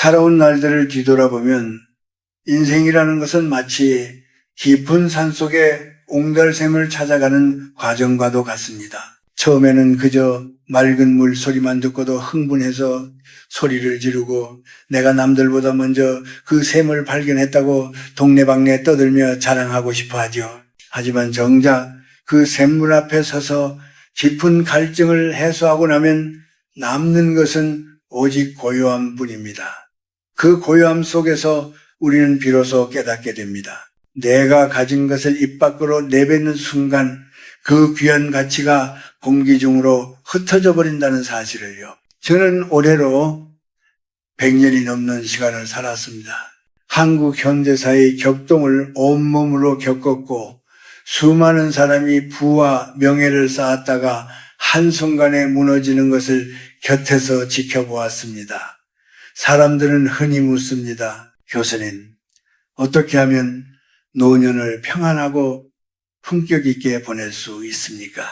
살아온 날들을 뒤돌아보면 인생이라는 것은 마치 깊은 산 속에 옹달샘을 찾아가는 과정과도 같습니다. 처음에는 그저 맑은 물 소리만 듣고도 흥분해서 소리를 지르고 내가 남들보다 먼저 그 샘을 발견했다고 동네방네 떠들며 자랑하고 싶어 하죠. 하지만 정작 그 샘물 앞에 서서 깊은 갈증을 해소하고 나면 남는 것은 오직 고요함 뿐입니다. 그 고요함 속에서 우리는 비로소 깨닫게 됩니다. 내가 가진 것을 입 밖으로 내뱉는 순간 그 귀한 가치가 공기 중으로 흩어져 버린다는 사실을요. 저는 올해로 100년이 넘는 시간을 살았습니다. 한국 현대사의 격동을 온몸으로 겪었고 수많은 사람이 부와 명예를 쌓았다가 한순간에 무너지는 것을 곁에서 지켜보았습니다. 사람들은 흔히 묻습니다. 교수님, 어떻게 하면 노년을 평안하고 품격 있게 보낼 수 있습니까?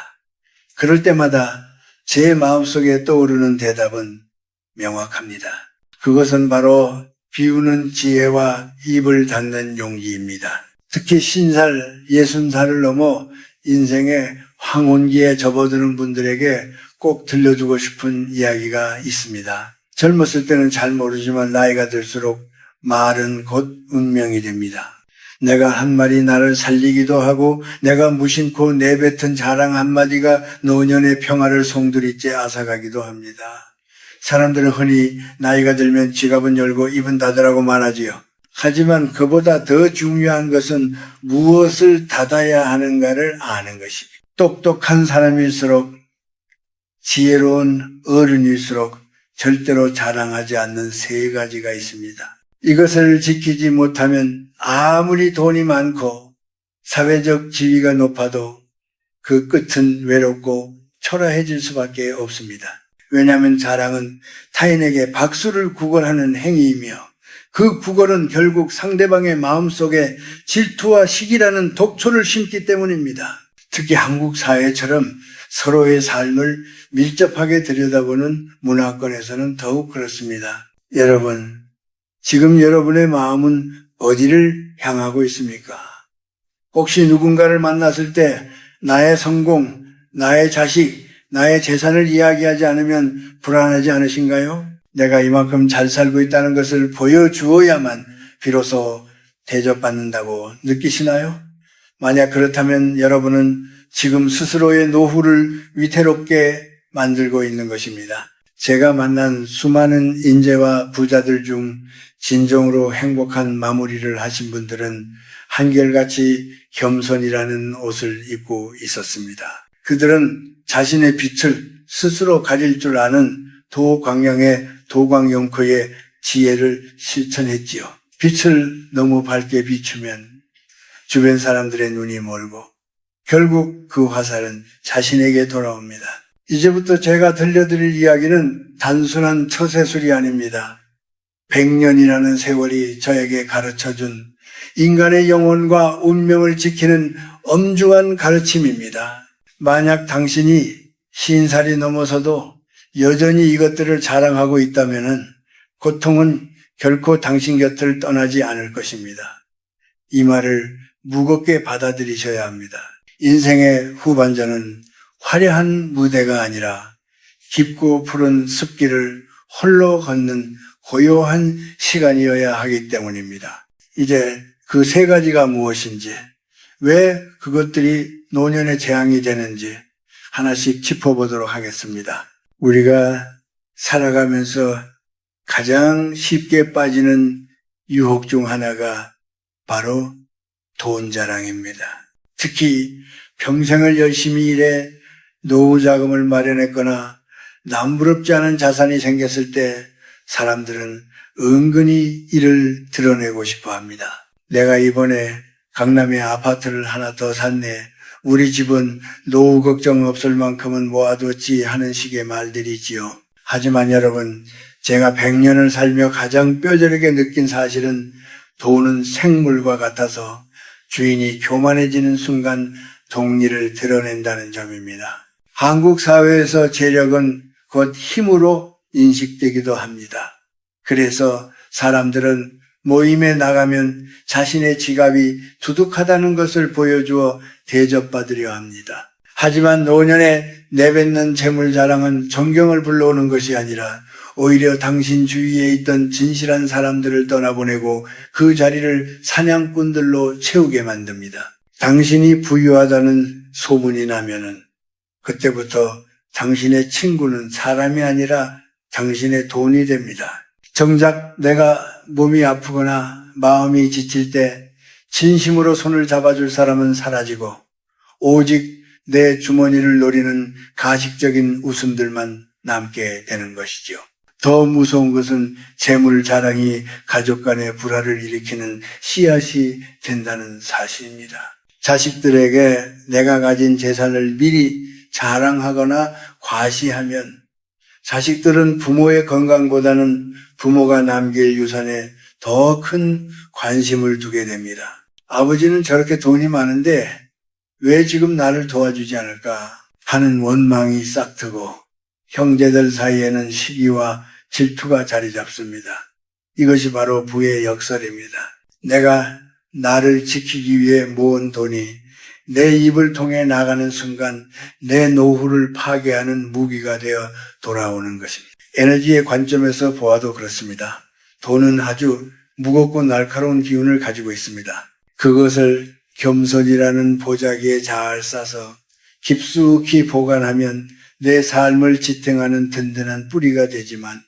그럴 때마다 제 마음속에 떠오르는 대답은 명확합니다. 그것은 바로 비우는 지혜와 입을 닫는 용기입니다. 특히 신살, 예순살을 넘어 인생의 황혼기에 접어드는 분들에게 꼭 들려주고 싶은 이야기가 있습니다. 젊었을 때는 잘 모르지만 나이가 들수록 말은 곧 운명이 됩니다. 내가 한 말이 나를 살리기도 하고 내가 무심코 내뱉은 자랑 한마디가 노년의 평화를 송두리째 앗아가기도 합니다. 사람들은 흔히 나이가 들면 지갑은 열고 입은 닫으라고 말하지요. 하지만 그보다 더 중요한 것은 무엇을 닫아야 하는가를 아는 것입니다. 똑똑한 사람일수록 지혜로운 어른일수록 절대로 자랑하지 않는 세 가지가 있습니다. 이것을 지키지 못하면 아무리 돈이 많고 사회적 지위가 높아도 그 끝은 외롭고 초라해질 수밖에 없습니다. 왜냐하면 자랑은 타인에게 박수를 구걸하는 행위이며 그 구걸은 결국 상대방의 마음속에 질투와 시기라는 독초를 심기 때문입니다. 특히 한국 사회처럼 서로의 삶을 밀접하게 들여다보는 문화권에서는 더욱 그렇습니다. 여러분, 지금 여러분의 마음은 어디를 향하고 있습니까? 혹시 누군가를 만났을 때 나의 성공, 나의 자식, 나의 재산을 이야기하지 않으면 불안하지 않으신가요? 내가 이만큼 잘 살고 있다는 것을 보여주어야만 비로소 대접받는다고 느끼시나요? 만약 그렇다면 여러분은 지금 스스로의 노후를 위태롭게 만들고 있는 것입니다. 제가 만난 수많은 인재와 부자들 중 진정으로 행복한 마무리를 하신 분들은 한결같이 겸손이라는 옷을 입고 있었습니다. 그들은 자신의 빛을 스스로 가질 줄 아는 도광영의 도광영코의 지혜를 실천했지요. 빛을 너무 밝게 비추면 주변 사람들의 눈이 멀고 결국 그 화살은 자신에게 돌아옵니다. 이제부터 제가 들려드릴 이야기는 단순한 처세술이 아닙니다. 100년이라는 세월이 저에게 가르쳐 준 인간의 영혼과 운명을 지키는 엄중한 가르침입니다. 만약 당신이 신살이 넘어서도 여전히 이것들을 자랑하고 있다면 고통은 결코 당신 곁을 떠나지 않을 것입니다. 이 말을 무겁게 받아들이셔야 합니다. 인생의 후반전은 화려한 무대가 아니라 깊고 푸른 숲길을 홀로 걷는 고요한 시간이어야 하기 때문입니다. 이제 그 세 가지가 무엇인지, 왜 그것들이 노년의 재앙이 되는지 하나씩 짚어보도록 하겠습니다. 우리가 살아가면서 가장 쉽게 빠지는 유혹 중 하나가 바로 돈 자랑입니다. 특히 평생을 열심히 일해 노후 자금을 마련했거나 남부럽지 않은 자산이 생겼을 때 사람들은 은근히 이를 드러내고 싶어 합니다. 내가 이번에 강남에 아파트를 하나 더 샀네. 우리 집은 노후 걱정 없을 만큼은 모아뒀지 하는 식의 말들이지요. 하지만 여러분, 제가 100년을 살며 가장 뼈저리게 느낀 사실은 돈은 생물과 같아서 주인이 교만해지는 순간 동리를 드러낸다는 점입니다. 한국 사회에서 재력은 곧 힘으로 인식되기도 합니다. 그래서 사람들은 모임에 나가면 자신의 지갑이 두둑하다는 것을 보여주어 대접받으려 합니다. 하지만 노년에 내뱉는 재물 자랑은 존경을 불러오는 것이 아니라 오히려 당신 주위에 있던 진실한 사람들을 떠나보내고 그 자리를 사냥꾼들로 채우게 만듭니다. 당신이 부유하다는 소문이 나면은 그때부터 당신의 친구는 사람이 아니라 당신의 돈이 됩니다. 정작 내가 몸이 아프거나 마음이 지칠 때 진심으로 손을 잡아줄 사람은 사라지고 오직 내 주머니를 노리는 가식적인 웃음들만 남게 되는 것이지요. 더 무서운 것은 재물 자랑이 가족 간의 불화를 일으키는 씨앗이 된다는 사실입니다. 자식들에게 내가 가진 재산을 미리 자랑하거나 과시하면 자식들은 부모의 건강보다는 부모가 남길 유산에 더 큰 관심을 두게 됩니다. 아버지는 저렇게 돈이 많은데 왜 지금 나를 도와주지 않을까 하는 원망이 싹트고 형제들 사이에는 시기와 질투가 자리 잡습니다. 이것이 바로 부의 역설입니다. 내가 나를 지키기 위해 모은 돈이 내 입을 통해 나가는 순간 내 노후를 파괴하는 무기가 되어 돌아오는 것입니다. 에너지의 관점에서 보아도 그렇습니다. 돈은 아주 무겁고 날카로운 기운을 가지고 있습니다. 그것을 겸손이라는 보자기에 잘 싸서 깊숙이 보관하면 내 삶을 지탱하는 든든한 뿌리가 되지만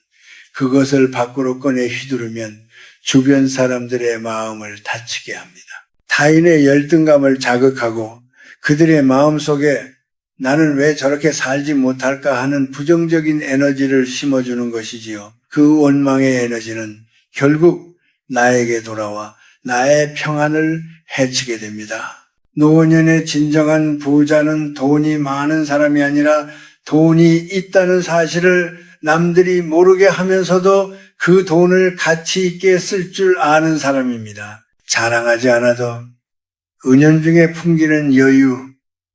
그것을 밖으로 꺼내 휘두르면 주변 사람들의 마음을 다치게 합니다. 타인의 열등감을 자극하고 그들의 마음 속에 나는 왜 저렇게 살지 못할까 하는 부정적인 에너지를 심어주는 것이지요. 그 원망의 에너지는 결국 나에게 돌아와 나의 평안을 해치게 됩니다. 노년의 진정한 부자는 돈이 많은 사람이 아니라 돈이 있다는 사실을 남들이 모르게 하면서도 그 돈을 가치 있게 쓸 줄 아는 사람입니다. 자랑하지 않아도 은연중에 풍기는 여유,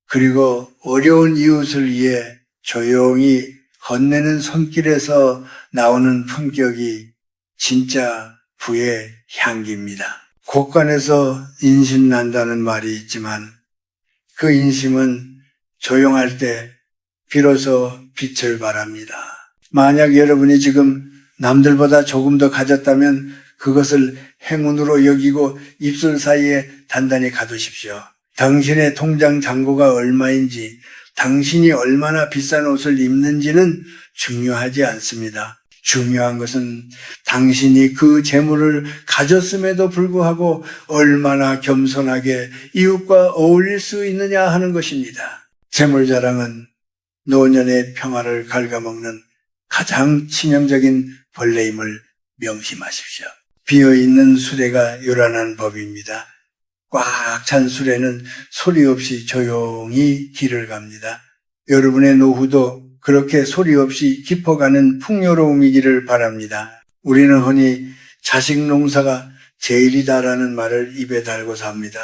그리고 어려운 이웃을 위해 조용히 건네는 손길에서 나오는 품격이 진짜 부의 향기입니다. 곳간에서 인심 난다는 말이 있지만 그 인심은 조용할 때 비로소 빛을 발합니다. 만약 여러분이 지금 남들보다 조금 더 가졌다면 그것을 행운으로 여기고 입술 사이에 단단히 가두십시오. 당신의 통장 잔고가 얼마인지, 당신이 얼마나 비싼 옷을 입는지는 중요하지 않습니다. 중요한 것은 당신이 그 재물을 가졌음에도 불구하고 얼마나 겸손하게 이웃과 어울릴 수 있느냐 하는 것입니다. 재물 자랑은 노년의 평화를 갉아먹는 가장 치명적인 벌레임을 명심하십시오. 비어있는 수레가 요란한 법입니다. 꽉 찬 수레는 소리 없이 조용히 길을 갑니다. 여러분의 노후도 그렇게 소리 없이 깊어가는 풍요로움이기를 바랍니다. 우리는 흔히 자식 농사가 제일이다라는 말을 입에 달고 삽니다.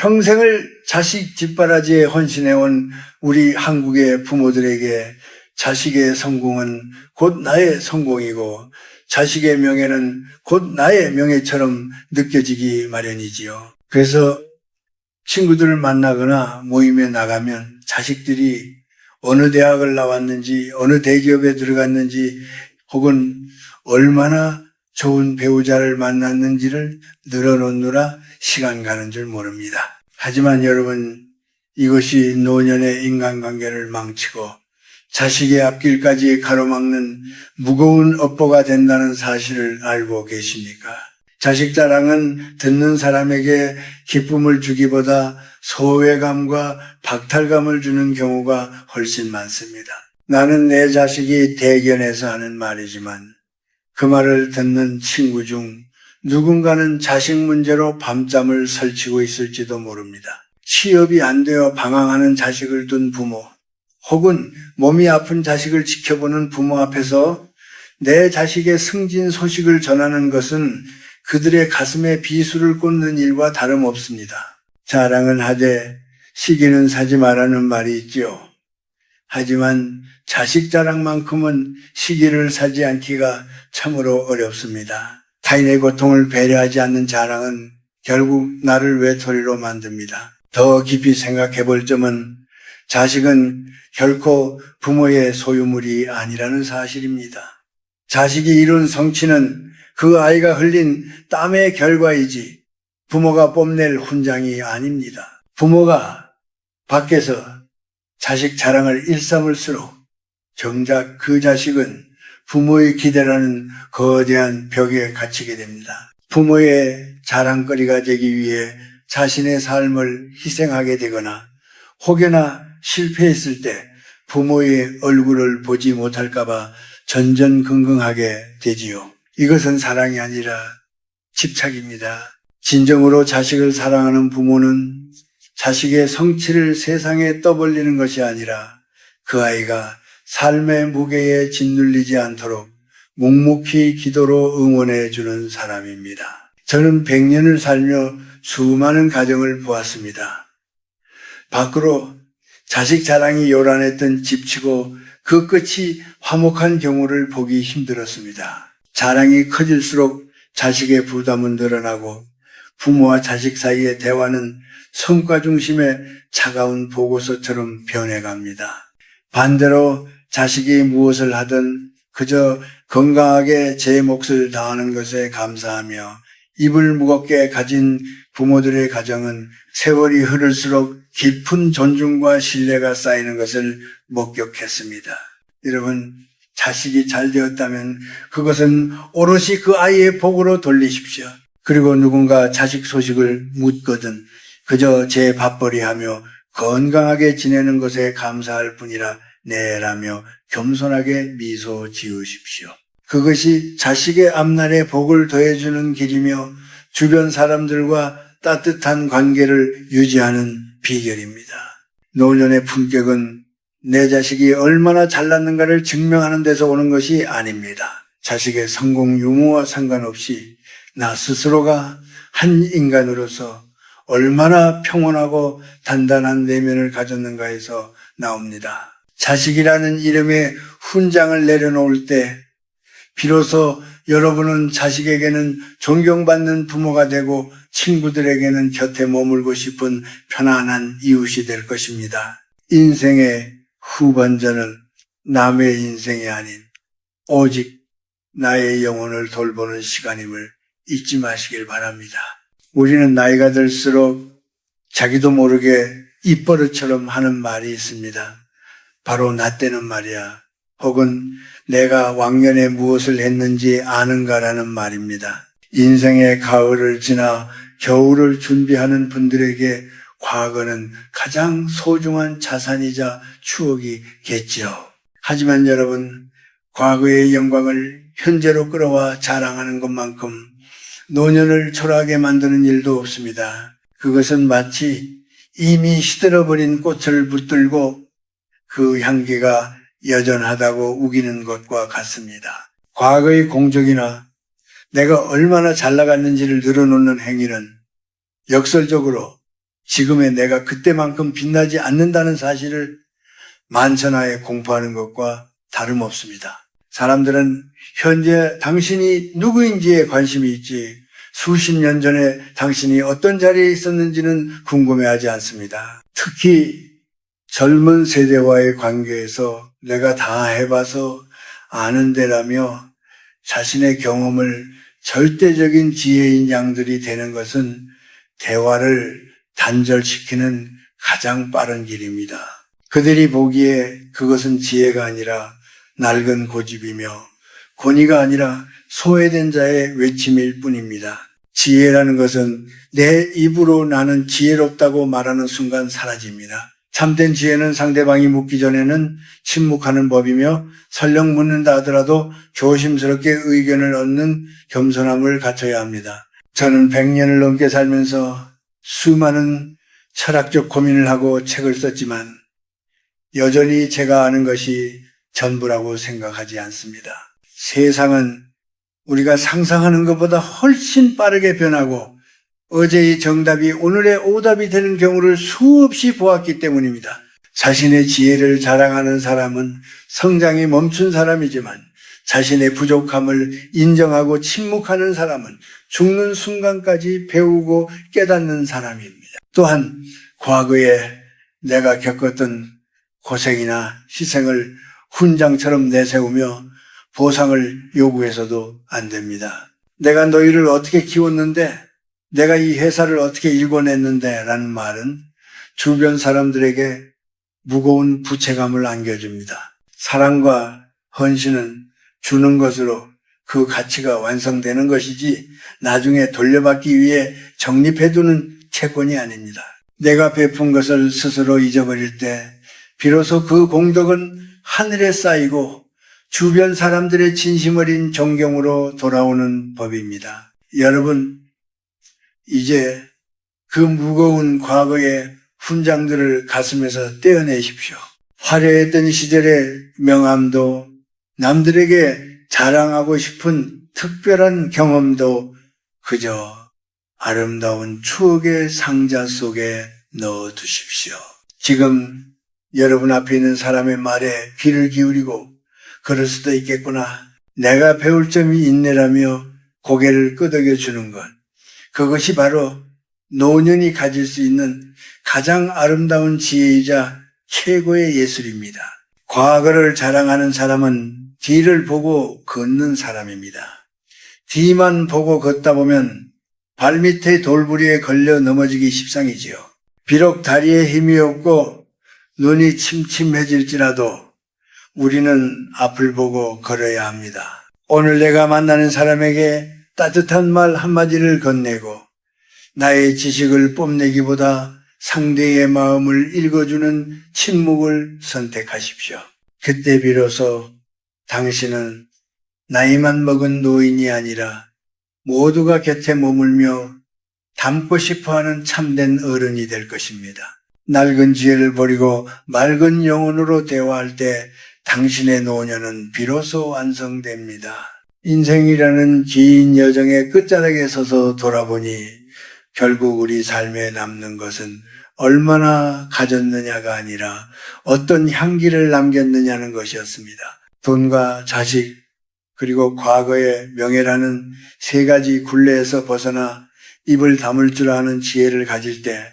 평생을 자식 뒷바라지에 헌신해온 우리 한국의 부모들에게 자식의 성공은 곧 나의 성공이고 자식의 명예는 곧 나의 명예처럼 느껴지기 마련이지요. 그래서 친구들을 만나거나 모임에 나가면 자식들이 어느 대학을 나왔는지, 어느 대기업에 들어갔는지, 혹은 얼마나 좋은 배우자를 만났는지를 늘어놓느라 시간 가는 줄 모릅니다. 하지만 여러분, 이것이 노년의 인간관계를 망치고 자식의 앞길까지 가로막는 무거운 업보가 된다는 사실을 알고 계십니까? 자식 자랑은 듣는 사람에게 기쁨을 주기보다 소외감과 박탈감을 주는 경우가 훨씬 많습니다. 나는 내 자식이 대견해서 하는 말이지만 그 말을 듣는 친구 중 누군가는 자식 문제로 밤잠을 설치고 있을지도 모릅니다. 취업이 안 되어 방황하는 자식을 둔 부모, 혹은 몸이 아픈 자식을 지켜보는 부모 앞에서 내 자식의 승진 소식을 전하는 것은 그들의 가슴에 비수를 꽂는 일과 다름없습니다. 자랑은 하되 시기는 사지 말라는 말이 있지요. 하지만 자식 자랑만큼은 시기를 사지 않기가 참으로 어렵습니다. 타인의 고통을 배려하지 않는 자랑은 결국 나를 외톨이로 만듭니다. 더 깊이 생각해 볼 점은 자식은 결코 부모의 소유물이 아니라는 사실입니다. 자식이 이룬 성취는 그 아이가 흘린 땀의 결과이지 부모가 뽐낼 훈장이 아닙니다. 부모가 밖에서 자식 자랑을 일삼을수록 정작 그 자식은 부모의 기대라는 거대한 벽에 갇히게 됩니다. 부모의 자랑거리가 되기 위해 자신의 삶을 희생하게 되거나 혹여나 실패했을 때 부모의 얼굴을 보지 못할까봐 전전긍긍하게 되지요. 이것은 사랑이 아니라 집착입니다. 진정으로 자식을 사랑하는 부모는 자식의 성취를 세상에 떠벌리는 것이 아니라 그 아이가 삶의 무게에 짓눌리지 않도록 묵묵히 기도로 응원해 주는 사람입니다. 저는 100년을 살며 수많은 가정을 보았습니다. 밖으로 자식 자랑이 요란했던 집치고 그 끝이 화목한 경우를 보기 힘들었습니다. 자랑이 커질수록 자식의 부담은 늘어나고 부모와 자식 사이의 대화는 성과 중심의 차가운 보고서처럼 변해갑니다. 반대로 자식이 무엇을 하든 그저 건강하게 제 몫을 다하는 것에 감사하며 입을 무겁게 가진 부모들의 가정은 세월이 흐를수록 깊은 존중과 신뢰가 쌓이는 것을 목격했습니다. 여러분, 자식이 잘 되었다면 그것은 오롯이 그 아이의 복으로 돌리십시오. 그리고 누군가 자식 소식을 묻거든 그저 제 밥벌이 하며 건강하게 지내는 것에 감사할 뿐이라 내라며 겸손하게 미소 지으십시오. 그것이 자식의 앞날에 복을 더해주는 길이며 주변 사람들과 따뜻한 관계를 유지하는 비결입니다. 노년의 품격은 내 자식이 얼마나 잘났는가를 증명하는 데서 오는 것이 아닙니다. 자식의 성공 유무와 상관없이 나 스스로가 한 인간으로서 얼마나 평온하고 단단한 내면을 가졌는가에서 나옵니다. 자식이라는 이름의 훈장을 내려놓을 때 비로소 여러분은 자식에게는 존경받는 부모가 되고 친구들에게는 곁에 머물고 싶은 편안한 이웃이 될 것입니다. 인생의 후반전은 남의 인생이 아닌 오직 나의 영혼을 돌보는 시간임을 잊지 마시길 바랍니다. 우리는 나이가 들수록 자기도 모르게 입버릇처럼 하는 말이 있습니다. 바로 나 때는 말이야. 혹은 내가 왕년에 무엇을 했는지 아는가라는 말입니다. 인생의 가을을 지나 겨울을 준비하는 분들에게 과거는 가장 소중한 자산이자 추억이겠지요. 하지만 여러분, 과거의 영광을 현재로 끌어와 자랑하는 것만큼 노년을 초라하게 만드는 일도 없습니다. 그것은 마치 이미 시들어버린 꽃을 붙들고 그 향기가 여전하다고 우기는 것과 같습니다. 과거의 공적이나 내가 얼마나 잘 나갔는지를 늘어놓는 행위는 역설적으로 지금의 내가 그때만큼 빛나지 않는다는 사실을 만천하에 공포하는 것과 다름없습니다. 사람들은 현재 당신이 누구인지에 관심이 있지 수십 년 전에 당신이 어떤 자리에 있었는지는 궁금해하지 않습니다. 특히 젊은 세대와의 관계에서 내가 다 해봐서 아는 데라며 자신의 경험을 절대적인 지혜인 양들이 되는 것은 대화를 단절시키는 가장 빠른 길입니다. 그들이 보기에 그것은 지혜가 아니라 낡은 고집이며 권위가 아니라 소외된 자의 외침일 뿐입니다. 지혜라는 것은 내 입으로 나는 지혜롭다고 말하는 순간 사라집니다. 참된 지혜는 상대방이 묻기 전에는 침묵하는 법이며 설령 묻는다 하더라도 조심스럽게 의견을 얻는 겸손함을 갖춰야 합니다. 저는 100년을 넘게 살면서 수많은 철학적 고민을 하고 책을 썼지만 여전히 제가 아는 것이 전부라고 생각하지 않습니다. 세상은 우리가 상상하는 것보다 훨씬 빠르게 변하고 어제의 정답이 오늘의 오답이 되는 경우를 수없이 보았기 때문입니다. 자신의 지혜를 자랑하는 사람은 성장이 멈춘 사람이지만 자신의 부족함을 인정하고 침묵하는 사람은 죽는 순간까지 배우고 깨닫는 사람입니다. 또한 과거에 내가 겪었던 고생이나 희생을 훈장처럼 내세우며 보상을 요구해서도 안 됩니다. 내가 너희를 어떻게 키웠는데, 내가 이 회사를 어떻게 일궈냈는데 라는 말은 주변 사람들에게 무거운 부채감을 안겨줍니다. 사랑과 헌신은 주는 것으로 그 가치가 완성되는 것이지 나중에 돌려받기 위해 적립해두는 채권이 아닙니다. 내가 베푼 것을 스스로 잊어버릴 때 비로소 그 공덕은 하늘에 쌓이고 주변 사람들의 진심 어린 존경으로 돌아오는 법입니다. 여러분, 이제 그 무거운 과거의 훈장들을 가슴에서 떼어내십시오. 화려했던 시절의 명함도 남들에게 자랑하고 싶은 특별한 경험도 그저 아름다운 추억의 상자 속에 넣어 두십시오. 지금 여러분 앞에 있는 사람의 말에 귀를 기울이고 그럴 수도 있겠구나. 내가 배울 점이 있네라며 고개를 끄덕여 주는 것. 그것이 바로 노년이 가질 수 있는 가장 아름다운 지혜이자 최고의 예술입니다. 과거를 자랑하는 사람은 뒤를 보고 걷는 사람입니다. 뒤만 보고 걷다 보면 발밑에 돌부리에 걸려 넘어지기 십상이지요. 비록 다리에 힘이 없고 눈이 침침해질지라도 우리는 앞을 보고 걸어야 합니다. 오늘 내가 만나는 사람에게 따뜻한 말 한마디를 건네고 나의 지식을 뽐내기보다 상대의 마음을 읽어주는 침묵을 선택하십시오. 그때 비로소 당신은 나이만 먹은 노인이 아니라 모두가 곁에 머물며 닮고 싶어 하는 참된 어른이 될 것입니다. 낡은 지혜를 버리고 맑은 영혼으로 대화할 때 당신의 노년은 비로소 완성됩니다. 인생이라는 긴 여정의 끝자락에 서서 돌아보니 결국 우리 삶에 남는 것은 얼마나 가졌느냐가 아니라 어떤 향기를 남겼느냐는 것이었습니다. 돈과 자식, 그리고 과거의 명예라는 세 가지 굴레에서 벗어나 입을 다물 줄 아는 지혜를 가질 때,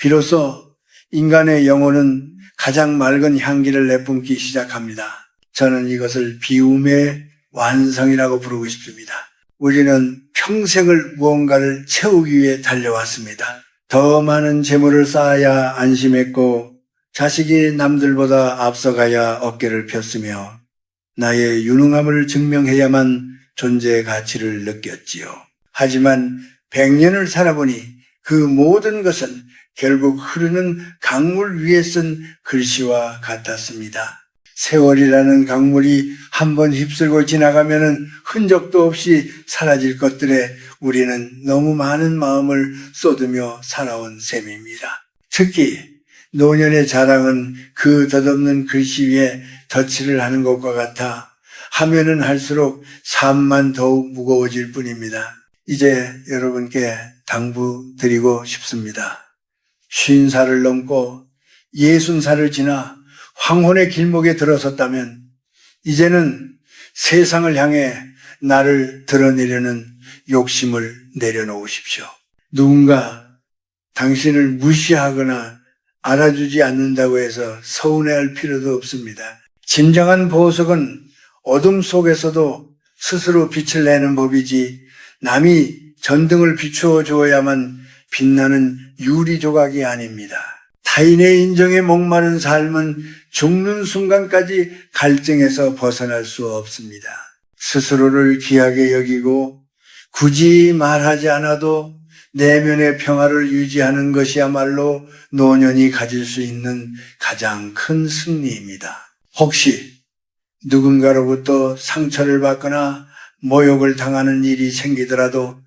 비로소 인간의 영혼은 가장 맑은 향기를 내뿜기 시작합니다. 저는 이것을 비움의 완성이라고 부르고 싶습니다. 우리는 평생을 무언가를 채우기 위해 달려왔습니다. 더 많은 재물을 쌓아야 안심했고 자식이 남들보다 앞서가야 어깨를 폈으며 나의 유능함을 증명해야만 존재의 가치를 느꼈지요. 하지만 100년을 살아보니 그 모든 것은 결국 흐르는 강물 위에 쓴 글씨와 같았습니다. 세월이라는 강물이 한번 휩쓸고 지나가면 흔적도 없이 사라질 것들에 우리는 너무 많은 마음을 쏟으며 살아온 셈입니다. 특히 노년의 자랑은 그 덧없는 글씨 위에 덧칠을 하는 것과 같아 하면은 할수록 삶만 더욱 무거워질 뿐입니다. 이제 여러분께 당부드리고 싶습니다. 쉰 살을 넘고 예순 살을 지나 황혼의 길목에 들어섰다면 이제는 세상을 향해 나를 드러내려는 욕심을 내려놓으십시오. 누군가 당신을 무시하거나 알아주지 않는다고 해서 서운해할 필요도 없습니다. 진정한 보석은 어둠 속에서도 스스로 빛을 내는 법이지 남이 전등을 비추어 주어야만 빛나는 유리 조각이 아닙니다. 타인의 인정에 목마른 삶은 죽는 순간까지 갈증에서 벗어날 수 없습니다. 스스로를 귀하게 여기고 굳이 말하지 않아도 내면의 평화를 유지하는 것이야말로 노년이 가질 수 있는 가장 큰 승리입니다. 혹시 누군가로부터 상처를 받거나 모욕을 당하는 일이 생기더라도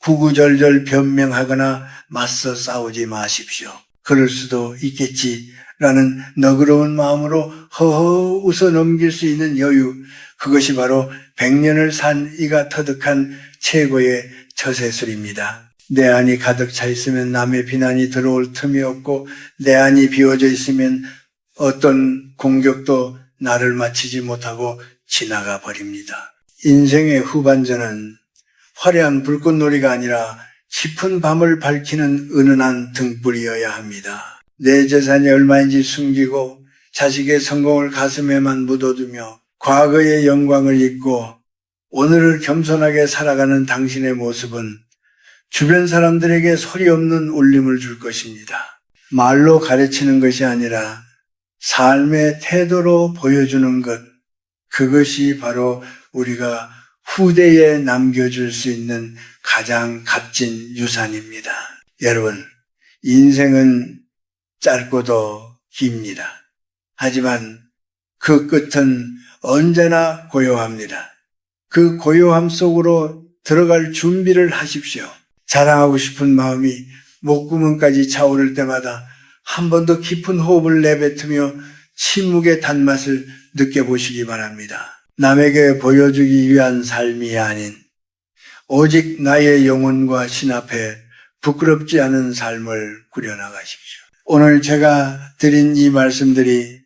구구절절 변명하거나 맞서 싸우지 마십시오. 그럴 수도 있겠지라는 너그러운 마음으로 허허 웃어 넘길 수 있는 여유, 그것이 바로 백년을 산 이가 터득한 최고의 처세술입니다. 내 안이 가득 차 있으면 남의 비난이 들어올 틈이 없고 내 안이 비워져 있으면 어떤 공격도 나를 맞히지 못하고 지나가 버립니다. 인생의 후반전은 화려한 불꽃놀이가 아니라 깊은 밤을 밝히는 은은한 등불이어야 합니다. 내 재산이 얼마인지 숨기고 자식의 성공을 가슴에만 묻어두며 과거의 영광을 잊고 오늘을 겸손하게 살아가는 당신의 모습은 주변 사람들에게 소리 없는 울림을 줄 것입니다. 말로 가르치는 것이 아니라 삶의 태도로 보여주는 것, 그것이 바로 우리가 후대에 남겨줄 수 있는 가장 값진 유산입니다. 여러분, 인생은 짧고도 깁니다. 하지만 그 끝은 언제나 고요합니다. 그 고요함 속으로 들어갈 준비를 하십시오. 자랑하고 싶은 마음이 목구멍까지 차오를 때마다 한 번 더 깊은 호흡을 내뱉으며 침묵의 단맛을 느껴보시기 바랍니다. 남에게 보여주기 위한 삶이 아닌 오직 나의 영혼과 신 앞에 부끄럽지 않은 삶을 꾸려나가십시오. 오늘 제가 드린 이 말씀들이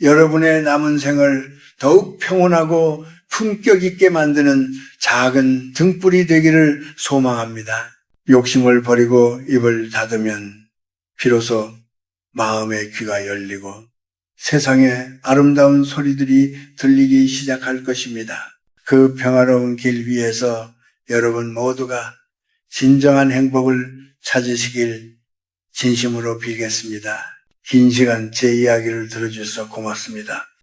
여러분의 남은 생을 더욱 평온하고 품격 있게 만드는 작은 등불이 되기를 소망합니다. 욕심을 버리고 입을 닫으면 비로소 마음의 귀가 열리고 세상에 아름다운 소리들이 들리기 시작할 것입니다. 그 평화로운 길 위에서 여러분 모두가 진정한 행복을 찾으시길 진심으로 빌겠습니다. 긴 시간 제 이야기를 들어주셔서 고맙습니다.